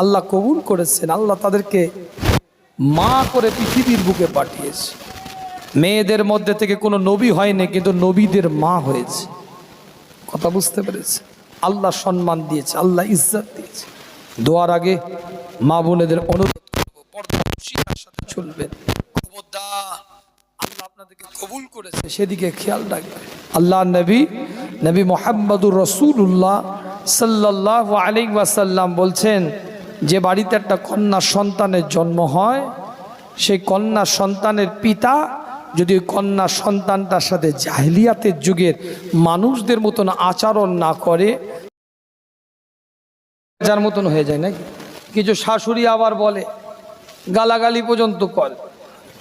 আল্লাহ কবুল করেছেন, আল্লাহ তাদেরকে মা করে পৃথিবীর বুকে পাঠিয়েছে। মেয়েদের মধ্যে থেকে কোনো নবী হয়নি, কিন্তু নবীদের মা হয়েছে। কথা বুঝতে পেরেছে? আল্লাহ সম্মান দিয়েছে, আল্লাহ ইজ্জাত দিয়েছে। দোয়ার আগে মা বোনেদের অনুরোধ করব চলবেন আল্লাহ আপনাদেরকে কবুল করেছে, সেদিকে খেয়াল আল্লাহ নবী নবী মোহাম্মদুর রসুল্লাহ সাল্লাহ আলী বলছেন যে বাড়িতে একটা কন্যা সন্তানের জন্ম হয়, সেই কন্যা সন্তানের পিতা যদি ওই কন্যা সন্তানটার সাথে জাহিলিয়াতের যুগের মানুষদের মতন আচরণ না করে, যার মতন হয়ে যায় নাকি? কিছু শাশুড়ি আবার বলে, গালাগালি পর্যন্ত কর।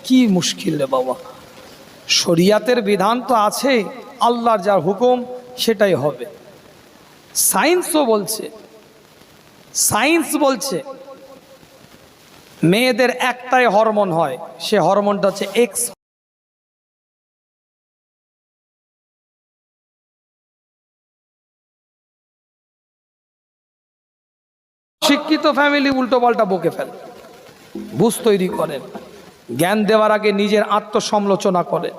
কি মুশকিল রে বাবা। শরিয়াতের বিধান তো আছে, আল্লাহর যার হুকুম সেটাই হবে। সায়েন্সও বলছে সায়েন্স বলছে, মেয়েদের একটাই হরমোন হয়, সে হরমোনটা হচ্ছে এক্স শিক্ষিত ফ্যামিলি উল্টো পাল্টা বকে ফেলে, বুঝ তৈরি করেন জ্ঞান দেওয়ার আগে নিজের আত্মসমালোচনা করে।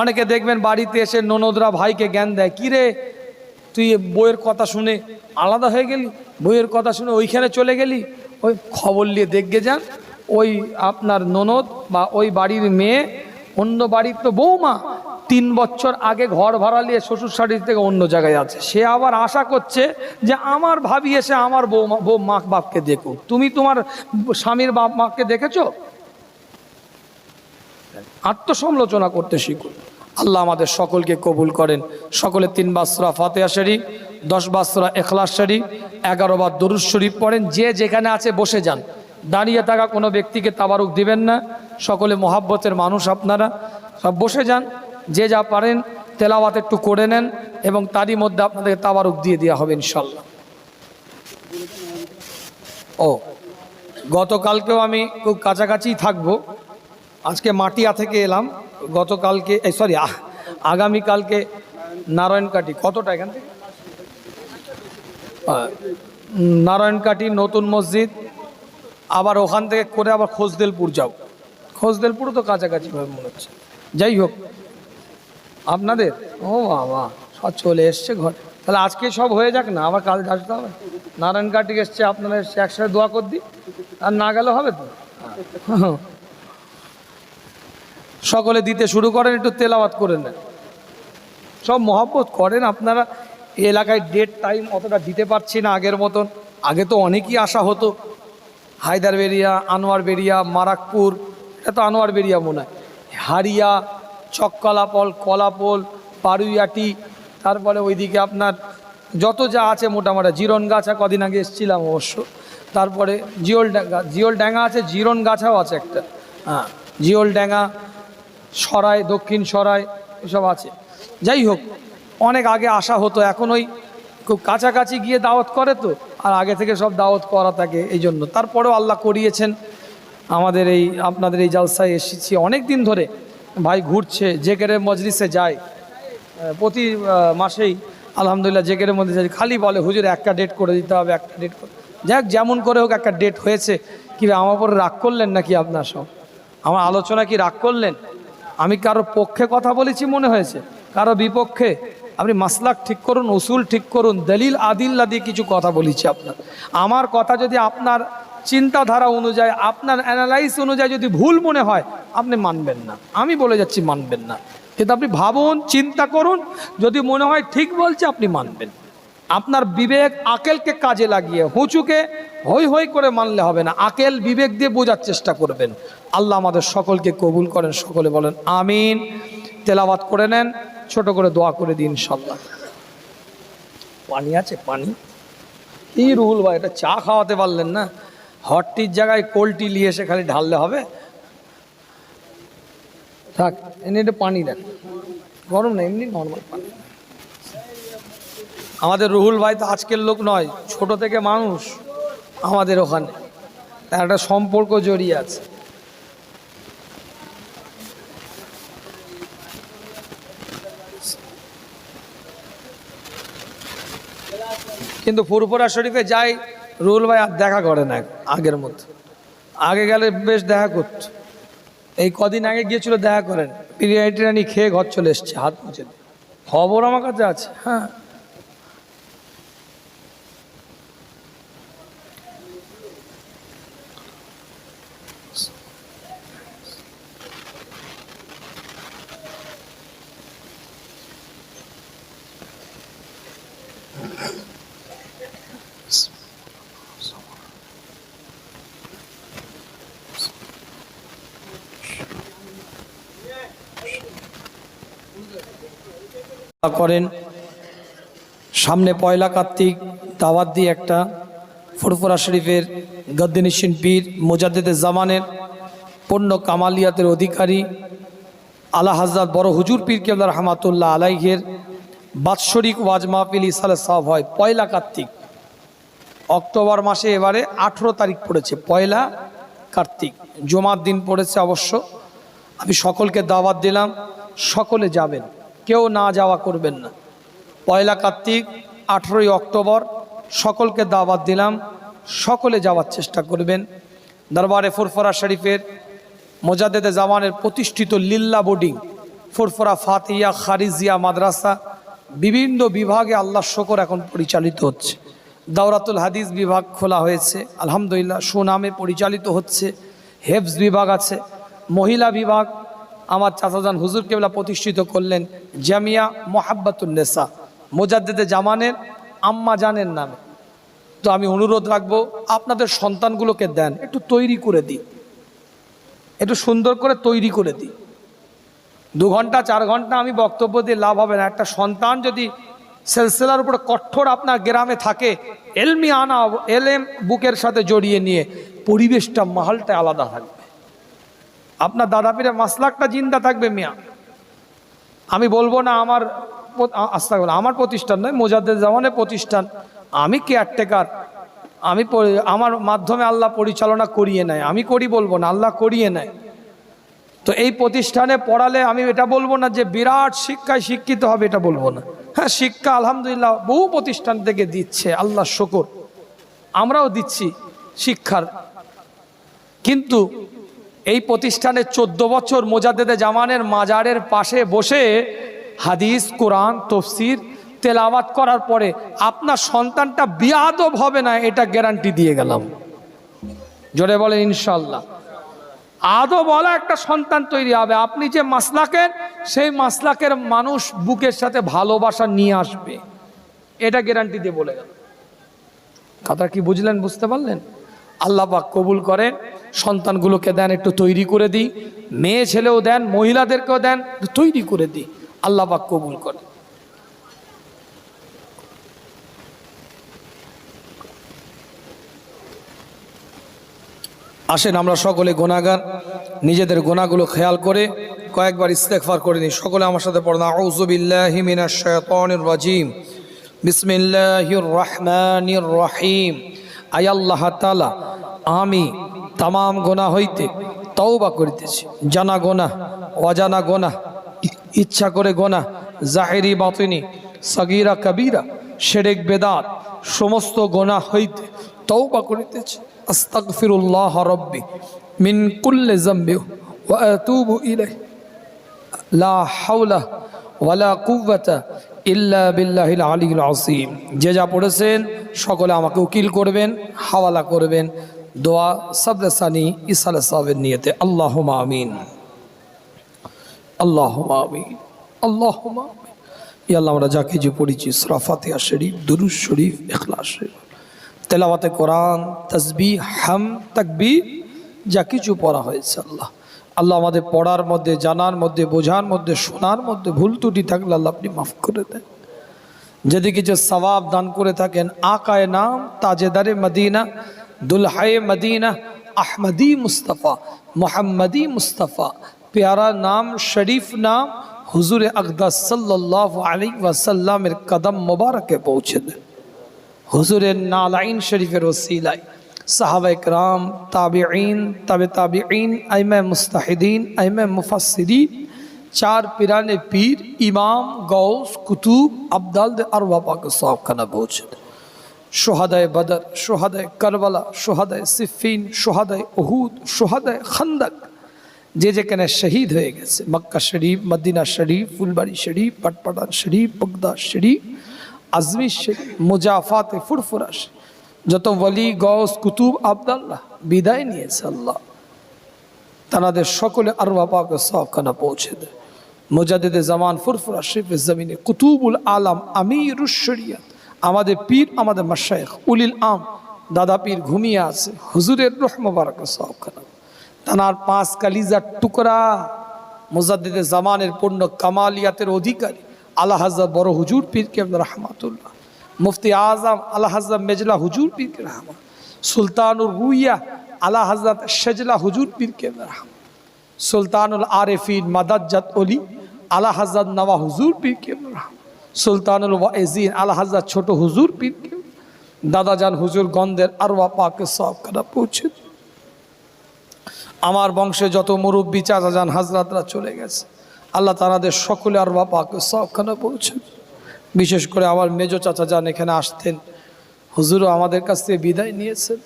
অনেকে দেখবেন বাড়িতে এসে ননদরা ভাইকে জ্ঞান দেয়, কিরে তুই বইয়ের কথা শুনে আলাদা হয়ে গেলি? বইয়ের কথা শুনে ওইখানে চলে গেলি? ওই খবর নিয়ে দেখবে যান, ওই আপনার ননদ বা ওই বাড়ির মেয়ে, অন্য বাড়ির তো বৌমা, তিন বছর আগে ঘর ভাড়া নিয়ে শ্বশুর শাড়ির থেকে অন্য জায়গায় আছে। সে আবার আশা করছে যে আমার ভাবি এসে আমার বৌমা বউ মা বাপকে দেখুক। তুমি তোমার স্বামীর বাপ মাকে দেখেছ? আত্মসমালোচনা করতে শিখুন আল্লাহ আমাদের সকলকে কবুল করেন। সকলে তিন বাসরা ফাতেহা শরীফ, দশ বাসরা এখলাস শরীফ, এগারো বার দরুদ শরীফ পড়েন। যে যেখানে আছে বসে যান। দাঁড়িয়ে থাকা কোনো ব্যক্তিকে তাবারুক দিবেন না। সকলে মহাব্বতের মানুষ আপনারা। সব বসে যান। যে যা পারেন তেলাওয়াত একটু করে নেন এবং তারই মধ্যে আপনাদের তাবারুক দিয়ে দেওয়া হবে ইনশাল্লাহ ও, গতকালকেও আমি খুব কাছাকাছি থাকব। আজকে মাটিয়া থেকে এলাম। গতকালকে সরি আগামীকালকে নারায়ণকাটি কতটা এখান থেকে? নারায়ণকাটি নতুন মসজিদ, আবার ওখান থেকে করে আবার খোসদেলপুর যাও। খোসদেলপুরও তো কাছাকাছি ভাবে মনে হচ্ছে। যাই হোক, আপনাদের, ও বাবা, সব চলে এসছে ঘর। তাহলে আজকে সব হয়ে যাক না? আবার কাল আসতে হবে? নারায়ণকাটি এসছে, আপনারা এসছে, একসাথে দোয়া কর দিই আর না গেলে হবে তো? সকলে দিতে শুরু করেন, একটু তেলাওয়াত করে নেন। সব মহব্বত করেন আপনারা এলাকায় ডেট টাইম অতটা দিতে পারছি না আগের মতন। আগে তো অনেকই আসা হতো। হায়দার বেরিয়া আনোয়ার বেরিয়া মারাকপুর, এটা তো আনোয়ার বেরিয়া মনে হয়। হারিয়া চক্কলাপল, কলাপোল, পারুইয়াটি, তারপরে ওইদিকে আপনার যত যা আছে মোটামুটি। জিরন গাছা কদিন আগে এসেছিলাম অবশ্য। তারপরে জিওল ডাঙ্গা জিওল ডাঙ্গা আছে জিরন গাছাও আছে একটা। হ্যাঁ জিওল ডাঙ্গা সরাই, দক্ষিণ সরাই, এসব আছে। যাই হোক, অনেক আগে আসা হতো, এখন ওই খুব কাছাকাছি গিয়ে দাওয়াত করে তো, আর আগে থেকে সব দাওয়াত করা থাকে এই জন্য। তারপরেও আল্লাহ করিয়েছেন। আমাদের এই, আপনাদের এই জালসায় এসেছি অনেক দিন ধরে। ভাই ঘুরছে, জেকের মজলিসে যায়। প্রতি মাসেই আলহামদুলিল্লাহ জেকের মধ্যে যাই খালি বলে, হুজুর, একটা ডেট করে দিতে হবে, একটা ডেট করে যাক যেমন করে হোক, একটা ডেট হয়েছে। কি আমার উপরে রাগ করলেন নাকি আপনার সব? আমার আলোচনা কি রাগ করলেন? আমি কারও পক্ষে কথা বলেছি মনে হয়েছে, কারও বিপক্ষে। আপনি মাসলাক ঠিক করুন, উসুল ঠিক করুন, দলিল আদিল্লা দিয়ে কিছু কথা বলেছি আপনার। আমার কথা যদি আপনার চিন্তাধারা অনুযায়ী, আপনার অ্যানালাইস অনুযায়ী যদি ভুল মনে হয়, আপনি মানবেন না। আমি বলে যাচ্ছি মানবেন না। কিন্তু আপনি ভাবুন, চিন্তা করুন, যদি মনে হয় ঠিক বলছে, আপনি মানবেন। আপনার বিবেক আকেলকে কাজে লাগিয়ে, হুঁচুকে হই হই করে মানলে হবে না। আকেল বিবেক দিয়ে বোঝার চেষ্টা করবেন। আল্লাহ আমাদের সকলকে কবুল করেন, সকলে বলেন আমিন। তেলাবাত করে নেন, ছোট করে দোয়া করে দিন ইনশাল্লাহ পানি আছে? পানি? এই রুহুল ভাই, এটা চা খাওয়াতে পারলেন না? হটটির জায়গায় কোল্ডটি নিয়ে এসে খালি ঢাললে হবে? থাক এনে একটু পানি দেন। গরম না, এমনি নর্মাল পানি। আমাদের রুহুল ভাই তো আজকের লোক নয়, ছোট থেকে মানুষ আমাদের ওখানে। একটা সম্পর্ক জড়িয়ে আছে। কিন্তু ফুরফুরা শরীফে যাই রুল ভাই আর দেখা করে না আগের মতো। আগে গেলে বেশ দেখা করত। এই কদিন আগে গিয়েছিল দেখা করেন। বিরিয়ানি টিরিয়ানি খেয়ে ঘর চলে এসছে, হাত মুছে খবর আমার কাছে আছে হ্যাঁ। করেন। সামনে পয়লা কার্তিক দাওয়াত দিয়ে একটা ফুরফুরা শরীফের গদ্দিনিসিন পীর মোজাদ্দেদে জামানের পণ্য কামালিয়াতের অধিকারী আলা হাজরাত বড় হুজুর পীর কেবলা রহমাতুল্লাহ আলাইহের বাৎসরিক ওয়াজ মাহফিল ইসালে সাহ হয় পয়লা কার্তিক। অক্টোবর মাসে এবারে আঠেরো তারিখ পড়েছে, পয়লা কার্তিক। জমার দিন পড়েছে অবশ্য। আমি সকলকে দাওয়াত দিলাম, সকলে যাবেন। কেউ না যাওয়া করবেন না। পয়লা কার্তিক, আঠেরোই অক্টোবর, সকলকে দাওয়াত দিলাম, সকলে যাওয়ার চেষ্টা করবেন। দরবারে ফুরফরা শরীফের মোজাদ্দেদে জামানের প্রতিষ্ঠিত লিল্লা বোর্ডিং, ফুরফরা ফাতিয়া খারিজিয়া মাদ্রাসা, বিভিন্ন বিভাগে আল্লাহ শকর এখন পরিচালিত হচ্ছে। দাওরাতুল হাদিস বিভাগ খোলা হয়েছে, আলহামদুলিল্লাহ সুনামে পরিচালিত হচ্ছে, হেফজ বিভাগ আছে, মহিলা বিভাগ আমার চাচাজান হুজুর কেবলা প্রতিষ্ঠিত করলেন জামিয়া মোহাব্বাতুন্নেসা মোজাদ্দেদে জামানের আম্মা জানের নামে। তো আমি অনুরোধ রাখব, আপনাদের সন্তানগুলোকে দেন, একটু তৈরি করে দিই একটু সুন্দর করে তৈরি করে দিই দু ঘণ্টা, চার ঘণ্টা আমি বক্তব্য দিয়ে লাভ হবে না। একটা সন্তান যদি সেলসেলার উপরে কঠোর আপনার গ্রামে থাকে, এলমি আনা এলএম বুকের সাথে জড়িয়ে নিয়ে পরিবেশটা, মাহলটা আলাদা থাকবে আপনার দাদা পীরের মাসলাকটা জিন্দা থাকবে মিয়া। আমি বলব না আমার আস্তা আমার প্রতিষ্ঠান নয় মোজাদ্দের জামানের প্রতিষ্ঠান। আমি কেয়ারটেকার আমি আমার মাধ্যমে আল্লাহ পরিচালনা করিয়ে নেয়। আমি করি বলব না, আল্লাহ করিয়ে নেয়। তো এই প্রতিষ্ঠানে পড়ালে আমি এটা বলব না যে বিরাট শিক্ষায় শিক্ষিত হবে এটা বলব না। হ্যাঁ শিক্ষা আলহামদুলিল্লাহ বহু প্রতিষ্ঠান থেকে দিচ্ছে, আল্লাহ শকর। আমরাও দিচ্ছি শিক্ষার। কিন্তু এই প্রতিষ্ঠানে চোদ্দ বছর মোজাদ্দেদে জামানের মাজারের পাশে বসে হাদিস, কোরআন, তফসির, তেলাওয়াত করার পরে আপনার সন্তানটা বিয়াদব হবে না, এটা গ্যারান্টি দিয়ে গেলাম। জোরে বলেন ইনশাল্লাহ আদো বলা একটা সন্তান তৈরি হবে। আপনি যে মাসলাকের, সেই মাসলাকের মানুষ বুকের সাথে ভালোবাসা নিয়ে আসবে। এটা গ্যারান্টি দিয়ে বলে গেল। কথা কি বুঝলেন, বুঝতে পারলেন? আল্লাহ পাক কবুল করেন। সন্তানগুলোকে দেন, একটু তৈরি করে দিই। মেয়ে ছেলেও দেন, মহিলাদেরকেও দেন তৈরি করে দিই। আল্লাহ পাক কবুল করে আসেন, আমরা সকলে গোনাগার নিজেদের গোনাগুলো খেয়াল করে কয়েকবার ইস্তেকফার করে নিই। সকলে আমার সাথে পড়না আউজুবিল্লাহি মিনাশ শাইতানির রাজিম। রহিম। আয় আল্লাহ তাআলা, আমি তামাম গোনা হইতে তওবা করিতেছি। জানা গোনা, অজানা গোনা, ইচ্ছা করে গোনা, জাহেরি বাতিনি, সগীরা কবিরা, শেরেক বেদাত, সমস্ত গোনা হইতে তওবা করিতেছি। আস্তাগফিরুল্লাহ রব্বি মিন কুল্লি যামবি ওয়া আতুবু ইলাইহি। লা হাওলা ওয়ালা কুওয়াতা ইল্লা বিল্লাহিল আলিয়্যিল আযীম। যে যা পড়েছেন, সকলে আমাকে উকিল করবেন, হাওয়ালা করবেন। দোয়া সাবরাসানি ইসালে সাহেবের নিয়েতে আল্লাহ আমিন। আল্লাহ আমিন আল্লাহ ইয়া আল্লাহ আমরা যা কিছু পড়েছি, সূরা ফাতিহা শরীফ, দুরূদ শরীফ, ইখলাস শরীফ। তেলাওয়াতে কোরআন তসবি হাম তাকবি যা কিছু পড়া হয়েছে আল্লাহ। আল্লাহ আমাদের পড়ার মধ্যে, জানার মধ্যে, বোঝার মধ্যে, শোনার মধ্যে ভুল ত্রুটি থাকলে আল্লাহ আপনি মাফ করে দেন। যদি কিছু সবাব দান করে থাকেন, আকায় নাম, তাজেদারে মদিনা দুলহায়ে মদিনা আহমদি মুস্তফা মোহাম্মদি মুস্তফা প্যারা নাম শরীফ নাম হুজুর আকদাস সাল্লাহ আলী ওয়াসাল্লামের কদম মোবারকে পৌঁছে দেন হুজুরের নালাইন শরীফের ওসিলাই সাহাবা ইকরাম তাবিঈন তাবে তাবিঈন আইমে মুস্তাহিদিন আইমে মুফাসসিরিন চার পিরানে পীর ইমাম গৌস কুতুব আবদাল দে আর বাবা के সব খানা পৌঁছে সোহাদায় বদর, সোহাদায় কারবালা, সোহাদায় সিফিন, সোহাদায় ওহুদ সোহাদায় খান্দাক। যে যেখানে শহীদ হয়ে গেছে, মক্কা শরীফ, মদিনা শরীফ, ফুলবাড়ি শরীফ পাটপাটান শরীফ, বগদা শরীফ আজমির শরীফ, মুজাফাতে ফুরফুরা যত ওয়ালি গস কুতুব, আবদাল্লাহ বিদায় নিয়েছে আল্লাহ। তানাদের সকলে আরবা পাকে সবখানা পৌঁছে দেয়। মুজাদ্দিদে জামান ফুরফুরা শরীফ জমিনে কুতুবুল আলাম আমির শরিয়াত। আমাদের পীর, আমাদের মাসায়েখ উলিল আম, দাদা পীর ঘুমিয়ে আছে। হুজুরের রহ মোবারক সবখানা তানার পাঁচ কালিজার টুকরা মুজাদ্দিদে জামানের পূর্ণ কামালিয়াতের অধিকারী আল্লাহ হাজার বড় হুজুর পীর কেমন রহমাতুল্লাহ, মুফতি আজম আল্লাহ হাজার মেজলা হুজুর পীর কে রহমান, সুলতানুর রুইয়া আল্লাহ হাজরত শেজলা হুজুর পীর কে রহমান, সুলতানুল আরেফিন মাদাজ্জাত অলি আলা হাজার নওয়া হুজুর পীর কে সুলতানুল ওয়াইজিন আলা হাজার ছোট হুজুর পীর কে? দাদাজান হুজুর গন্ধের আরওয়া পাকে সব কাটা পৌঁছে আমার বংশে যত মুরব্বী চাচা যান, হাজরাতরা চলে গেছে। আল্লাহ তারাদের সকলে আর বাপাকে সবখানে পৌঁছে বিশেষ করে আমার মেজ চাচা যান এখানে আসতেন। হুজুরও আমাদের কাছ থেকে বিদায় নিয়েছেন।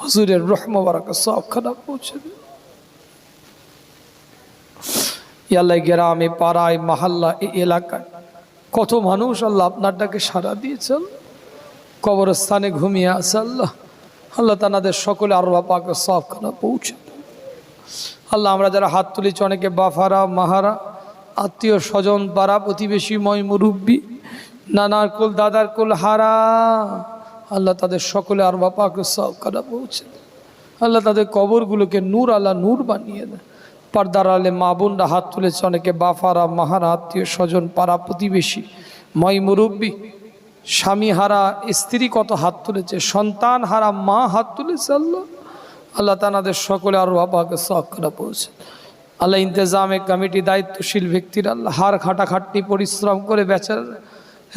হুজুরের রহমবারাকে সবখানা পৌঁছে ইয়াল্লাহ গ্রামে, পাড়ায় মাহাল্লা এই এলাকায় কত মানুষ আল্লাহ আপনার ডাকে সাড়া দিয়েছেন। কবরস্থানে ঘুমিয়ে আছে আল্লাহ। আল্লাহ তানাদের সকলে আর বাপাকে সবখানা পৌঁছে। আল্লাহ আমরা যারা হাত তুলেছি অনেকে বাফারা, মাহারা, আত্মীয় স্বজন, পাড়া প্রতিবেশী, ময় মুরব্বী, নানার কুল, দাদার কুল, হারা। আল্লাহ তাদের সকলে আর বাপাকে সব কাটা পৌঁছে আল্লাহ তাদের কবরগুলোকে নূর আল্লাহ নূর বানিয়ে দেয় পর্দার আলে মা বোনরা হাত তুলেছে অনেকে বাফারা মাহারা আত্মীয় স্বজন, পাড়া প্রতিবেশী ময় মুরব্বী, স্বামী হারা, স্ত্রী কত হাত তুলেছে, সন্তান হারা, মা হাত তুলেছে আল্লাহ। আল্লাহ তানাদের সকলে আর বাবাকে সব করা পৌঁছে আল্লাহ ইন্তজামে কমিটি দায়িত্বশীল ব্যক্তির আল্লাহ হার খাটাখাটনি, পরিশ্রম করে বেচার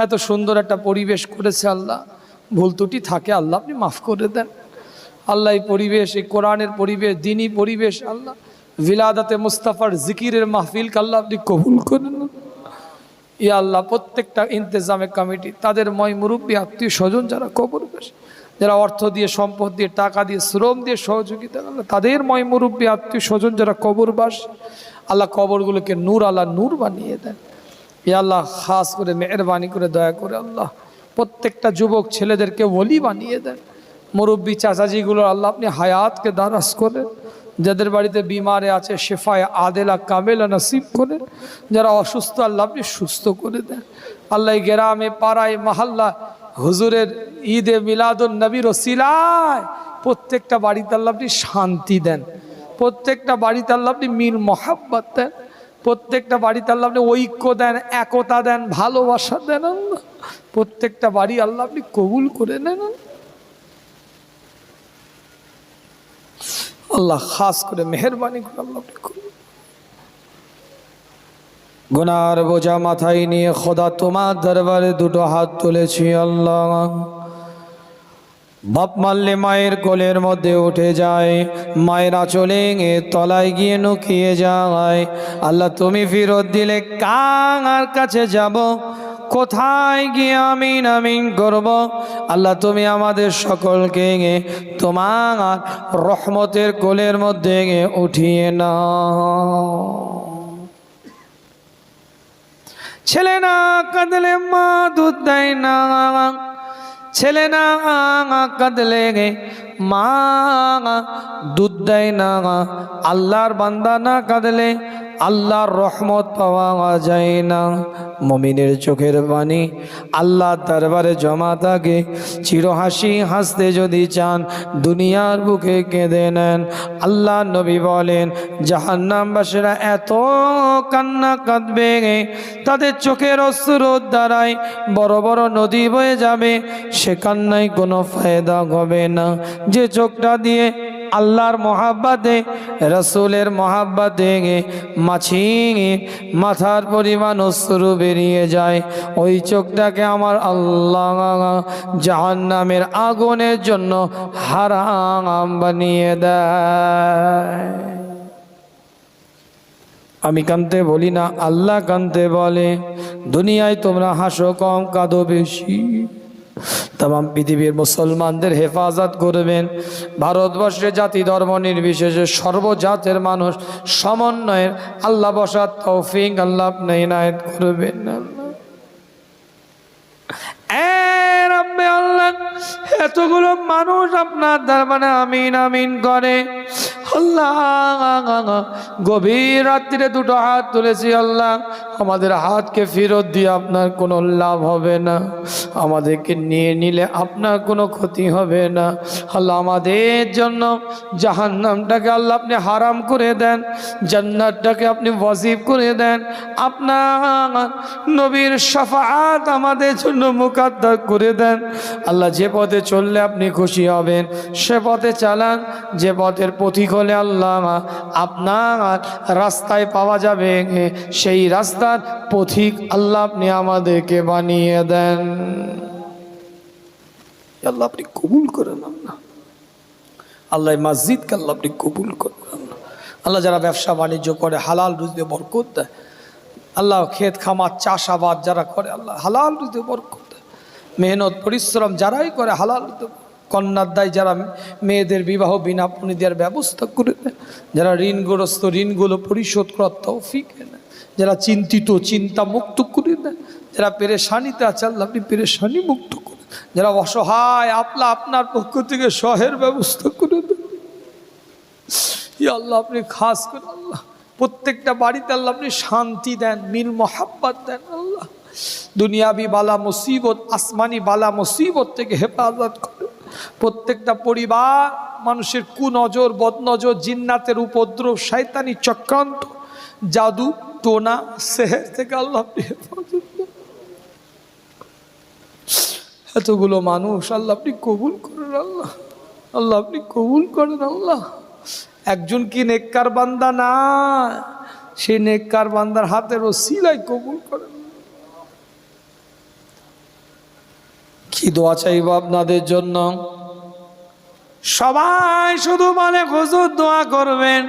এত সুন্দর একটা পরিবেশ করেছে আল্লাহ। ভুল ত্রুটি থাকে, আল্লাহ আপনি মাফ করে দেন। আল্লাহ এই পরিবেশ, এই কোরআনের পরিবেশ দিনই পরিবেশ, আল্লাহ বিলাদাতে মুস্তাফার জিকিরের মাহফিলকে আল্লাহ আপনি কবুল করেন। ইয়া আল্লাহ, প্রত্যেকটা ইন্তজামে কমিটি, তাদের ময় মুরব্বী, আত্মীয় স্বজন যারা কবর বসে যারা অর্থ দিয়ে, সম্পদ দিয়ে, টাকা দিয়ে, শ্রম দিয়ে সহযোগিতা আল্লাহ তাদের ময় মুরব্বী, আত্মীয় স্বজন যারা কবর বাস, আল্লাহ কবরগুলোকে নূর আল্লাহ নূর বানিয়ে দেন। ইয়া আল্লাহ, খাস করে, মেহরবানি করে, দয়া করে আল্লাহ, প্রত্যেকটা যুবক ছেলেদেরকে ওলি বানিয়ে দেন। মুরব্বী চাচাজিগুলো আল্লাহ আপনি হায়াতকে দারাজ করেন। যাদের বাড়িতে বিমারে আছে, শেফায় আদেলা কামেলা নসিব করেন যারা অসুস্থ আল্লাহ আপনি সুস্থ করে দেন। আল্লাহ গ্রামে, পাড়ায়, মাহাল্লা, হুজুরের ঈদে মিলাদুল নবীর ওসিলায় প্রত্যেকটা বাড়িতে আল্লাহ আপনি শান্তি দেন। প্রত্যেকটা বাড়িতে আল্লাহ আপনি মিল, মহাব্বত দেন। প্রত্যেকটা বাড়িতে আল্লাহ আপনি ঐক্য দেন, একতা দেন, ভালোবাসা দেন প্রত্যেকটা বাড়ি আল্লাহ আপনি কবুল করে নেন আল্লাহ খাস করে মেহরবানি করে আল্লাহ গুনার বোঝা মাথায় নিয়ে খোদা তোমার দরবারে দুটো হাত তুলেছি আল্লাহ। বাপ মারলে মায়ের কোলের মধ্যে উঠে যায়, মায়ের আঁচলে তলায় গিয়ে নুকিয়ে যায়। আল্লাহ তুমি ফেরত দিলে কার কাছে যাব? কোথায় গিয়ে আমিন আমিন করব? আল্লাহ, তুমি আমাদের সকলকে তোমার রহমতের কোলের মধ্যে উঠিয়ে নাও। ছেলে না কাঁদলে মা দুধ দেয় না। ছেলে না কাঁদলে গে মা দুধ দেয় না। আল্লাহর বান্দা না কাঁদলে আল্লাহর রহমত পাওয়া যায় না। মমিনের চোখের পানি আল্লাহ দরবারে জমা থাকে। চির হাসি হাসতে যদি চান, দুনিয়ার বুকে কেঁদে নেন। আল্লাহ নবী বলেন, জাহান্নামবাসীরা এত কান্না কাঁদবে তাদের চোখের অশ্রুর দ্বারাই বড় বড় নদী বয়ে যাবে। সে কান্নায় কোনো ফায়দা হবে না। যে চোখটা দিয়ে আল্লাহর মহাব্বাতে, রসুলের মহাব্বাতে মাছি মাথার পরিমাণ অশ্রু বেরিয়ে যায়। ওই চোখটাকে আমার আল্লাহ জাহান নামের আগুনের জন্য হারাম বানিয়ে দেয়। আমি কানতে বলি না, আল্লাহ কানতে বলে, দুনিয়ায় তোমরা হাসো কম, কাঁদো বেশি। তাম পৃথিবীর মুসলমানদের হেফাজত করবেন। ভারতবর্ষে জাতি ধর্ম নির্বিশেষে সর্বজাতের মানুষ সমন্বয়ের আল্লাহ বসার তৌফিক আল্লাহ আপনি করবেন। এতগুলো মানুষ আপনার দরবারে আমিন আমিন করে। আল্লাহ, গভীর রাত্রিরে দুটো হাত তুলেছি, আল্লাহ, আমাদের হাতকে ফেরত দিয়ে আপনার কোনো লাভ হবে না। আমাদেরকে নিয়ে নিলে আপনার কোনো ক্ষতি হবে না। আল্লাহ, আমাদের জন্য জাহান্নামটাকে আল্লাহ আপনি হারাম করে দেন, জান্নাতটাকে আপনি ওয়াজিব করে দেন। আপনার নবীর সাফাত আমাদের জন্য মুকাদ্দার করে দেন। আল্লাহ, যে পথে চললে আপনি খুশি হবেন, সে পথে চালান, যে পথের পথিক হলে আল্লাহ, আপনার রাস্তায় পাওয়া যাবে, সেই রাস্তার পথিক আল্লাহ আপনি আমাদেরকে বানিয়ে দেন। আল্লাহ, আপনি কবুল করেন আল্লাহ। আল্লাহ মসজিদকে আল্লাহ আপনি কবুল করেন আল্লাহ। যারা ব্যবসা বাণিজ্য করে, হালাল রুজিতে বরকত দেয়, আল্লাহ ক্ষেত খামার, চাষাবাদ যারা করে, আল্লাহ হালাল রুজিতে বরকত দেয়। মেহনত, পরিশ্রম যারাই করে, হালাল রুজিতে কন্যার দায় যারা মেয়েদের বিবাহ বিনা পুনি দেওয়ার ব্যবস্থা করে দেয় যারা ঋণগ্রস্ত, ঋণগুলো পরিশোধ করার তৌফিক যারা চিন্তিত চিন্তা মুক্ত করে দেয়, যারা পেরেশানিতে আছে, আল্লাহ আপনি পেরেশানি মুক্ত করে যারা অসহায় আপলা আপনার পক্ষ থেকে সহের ব্যবস্থা করে দেন। আল্লাহ আপনি খাস করে, আল্লাহ প্রত্যেকটা বাড়িতে আল্লাহ আপনি শান্তি দেন, মিল মোহাব্বত দেন, আল্লাহ। দুনিয়াবি বালা মুসিবত, আসমানি বালা মুসিবত থেকে হেফাজত প্রত্যেকটা পরিবার, মানুষের কুনজর, বদনজর, জিন্নাতের উপদ্রব, শয়তানি চক্রান্ত, জাদু, টোনা, সেহের থেকে আল্লাহ। এতগুলো মানুষ, আল্লাহ আপনি কবুল করেন আল্লাহ। আল্লাহ আপনি কবুল করেন আল্লাহ। একজন কি নেককার বান্দা না? সেই নেককার বান্দার হাতের সিলাই কবুল করেন। কি দোয়া চাইব আপনাদের জন্য? সবাই শুধু বলে, হুজুর দোয়া করবেন,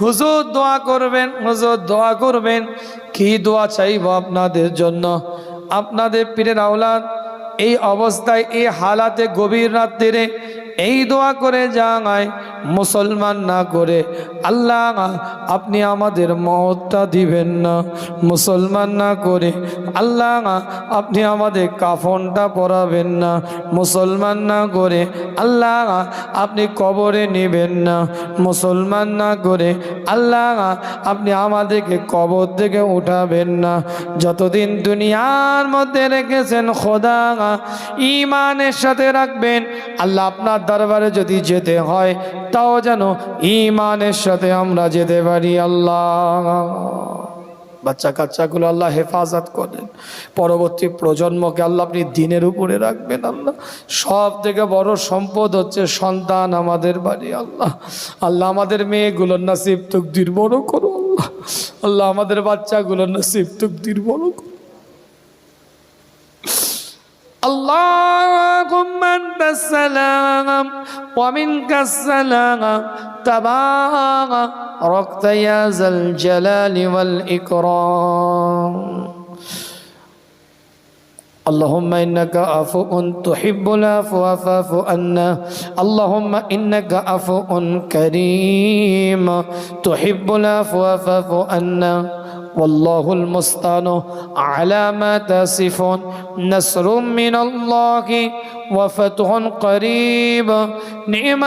হুজুর দোয়া করবেন, হুজুর দোয়া করবেন। কি দোয়া চাইব আপনাদের জন্য? আপনাদের পীরের আওলাদ, এই অবস্থায়, এই হালাতে গভীর রাত্রিরে এই দোয়া করে যায় মুসলমান না করে, আল্লাহ আপনি আমাদের মতটা দিবেন না। মুসলমান না করে, আল্লাহ আপনি আমাদের কাফনটা পরাবেন না। মুসলমান না করে, আল্লাহ আপনি কবরে নেবেন না। মুসলমান না করে, আল্লাহ আপনি আমাদেরকে কবর থেকে উঠাবেন না। যতদিন দুনিয়ার মধ্যে রেখেছেন, খোদা ইমানের সাথে রাখবেন, আল্লাহ আপনার দরবারে যদি যেতে হয়, তাও যেন ইমানের সাথে আমরা যেতে পারি, আল্লাহ। বাচ্চা কাচ্চাগুলো আল্লাহ হেফাজত করেন। পরবর্তী প্রজন্মকে আল্লাহ আপনি দিনের উপরে রাখবেন, আল্লাহ। সব থেকে বড় সম্পদ হচ্ছে সন্তান আমাদের বাড়ি, আল্লাহ। আল্লাহ আমাদের মেয়েগুলোর নাসিব তুকদির বড় করো, আল্লাহ। আল্লাহ আমাদের বাচ্চাগুলোর নাসিব তুকদির বড় করো। আল্লাহ السلام ومنك السلام. تباركت يا ذا الجلال والإكرام. اللهم إنك عفو تحب العفو فاعف عنا. اللهم إنك عفو كريم تحب العفو فاعف عنا. والله المستعان على ما تصفون. نصر من الله وفتح قريب. نعم